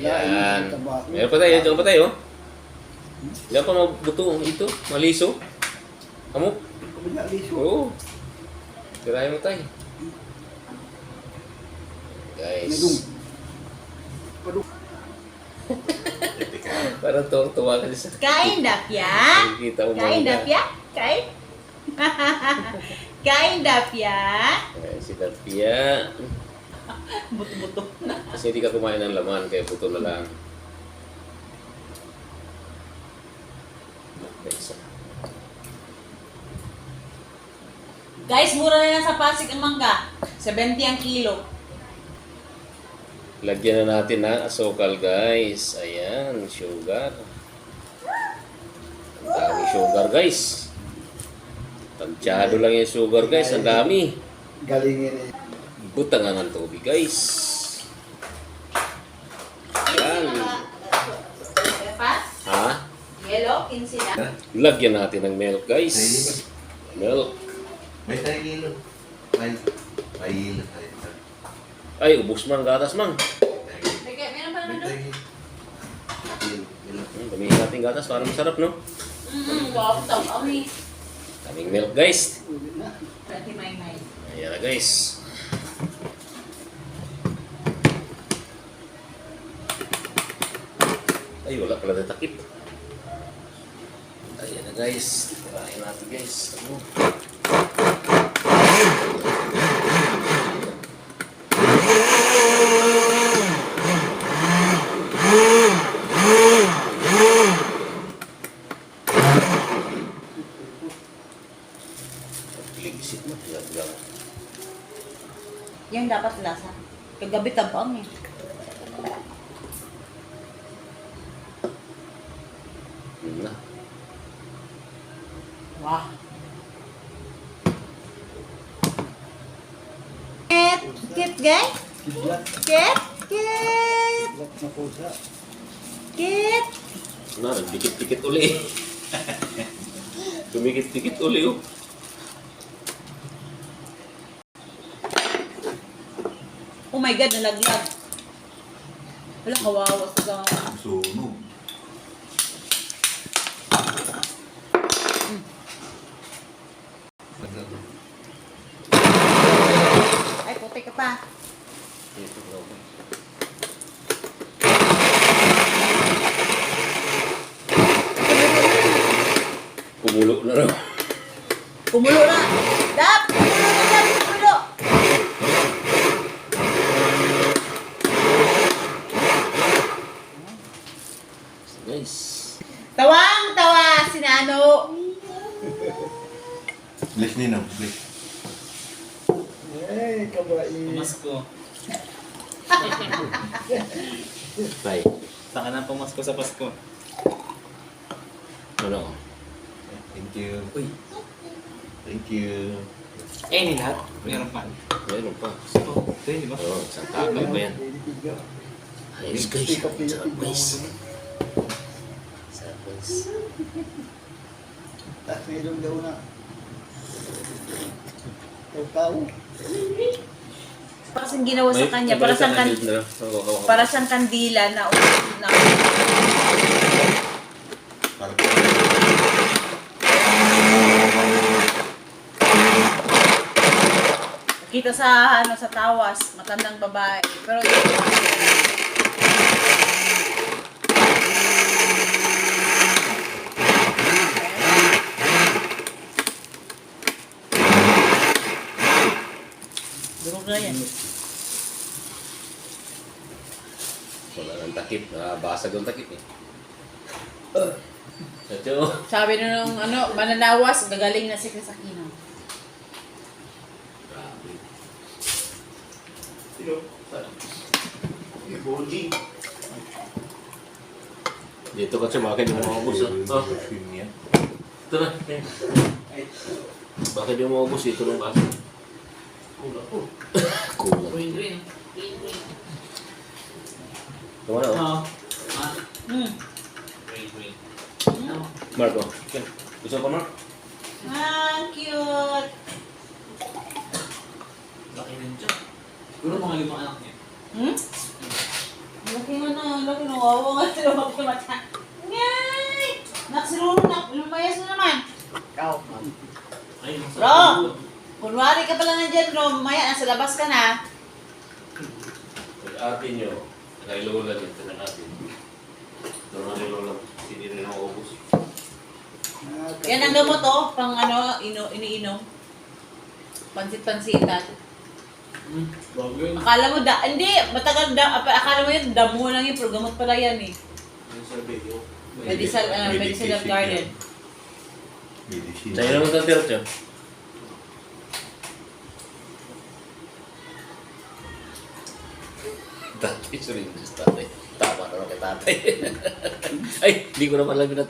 Yan. Meron pa tayo, diyan pa tayo. Diyan pa mabuto ito, maliso. Amo? Oo. Tirahin mo tayo. Guys. Parang tuwa ka sa Kain dapya. Kita mo Kain mangga. dapya. Kain. Kain dapya. Ayan, si Tapia. Buto-buto. Kasi hindi ka kumain ng laman, kaya puto na lang. Guys, Guys, mura na lang sa Pasig ang mangga. 70 ang kilo. Lagyan na natin ng asukal, guys. Ayan, sugar. Ang dami sugar, guys. Tansyado lang yung sugar, guys. Ang dami. Galingin eh. Butangan ng tubig, guys. Pas? Ha? Yellow, 15 na. Lagyan natin ng milk, guys. Milk. May tayo. May, tayo. Ay, ubos man, gatas man. Kilo. Hmm, Damihin natin gatas para masarap, no? Mm-mm, wow, kami. Daming milk, guys. Ayan na, guys. Ay, wala pala na takip. Ayan na, guys. Tirahin natin, guys. Ano? Ligsit mo. Lang. Yan dapat lasa. Kagabi tabang eh. Yun na. Wah. Kit, kit, guys. Kidlat. Kit, kit, kit. Na, nagdikit-dikit uli. Tumikit-dikit uli, oh. Oh my God, nalaglag. Wala, kawawa sa Sunog. Ay, puti ka pa. Kumulo na raw. Kumulo na. Dap! Kumulo na, Dap! Kumulo! Guys. Tawang-tawa si Nano. Bless nino, bless. Eh, kabain. Pamasko. Tay. Saka na pamasko sa Pasko. Ano? Thank you. Uy. Thank you. Eh, ni lahat. Meron pa. Meron pa. Oh, ito yun, di ba? Oo, isang takal pa yan. Ayos guys. Sarap guys. Sarap guys. Tapos may ilong daw na. Tao-tao. Para ginawa sa kanya. Para siyang, kan para siyang kandila na, na kita sa ano sa tawas, matandang babae. Pero Durog na yan. Wala nang takip. Nakabasag ang takip eh. Ito. Sabi na nung ano, mananawas, gagaling na si Chris Aquino. Grabe. Dito ka bakit di mo maubos ah? Niya. ito na. Bakit di mo maubos ito ng baso? Kulang. Green, green. Tama na oh. Oo. Ah, Hmm. green, green. Marco. Yan. Gusto ko Mark? Ah, cute. Laki rin siya. Siguro mga limang anak niya. Hmm? Laki nga na, laki na. Wawa nga sila magkimata. Ngay! Naksilunod na, lumayas na naman. Ikaw. Ay, nasa Bro! Kunwari ka pala na dyan, bro. Maya, nasa labas ka na. Ate nyo, kay Lola din, taga natin. Doon ni Lola, hindi rin ang ubos. Yan ang gamot, oh. Pang ano, ino, iniinom. Pansit-pansitan. Hmm. Akala mo da, hindi, matagal da, apa- akala mo yun, damo lang yun, pero gamot pala yan eh. Yung sa video. Medical, uh, medicinal garden. Medicine. Sa'yo naman ang tirot yun. Tatay, sorry, tatay. Tama naman kay tatay. Ay, di ko na pala binatay.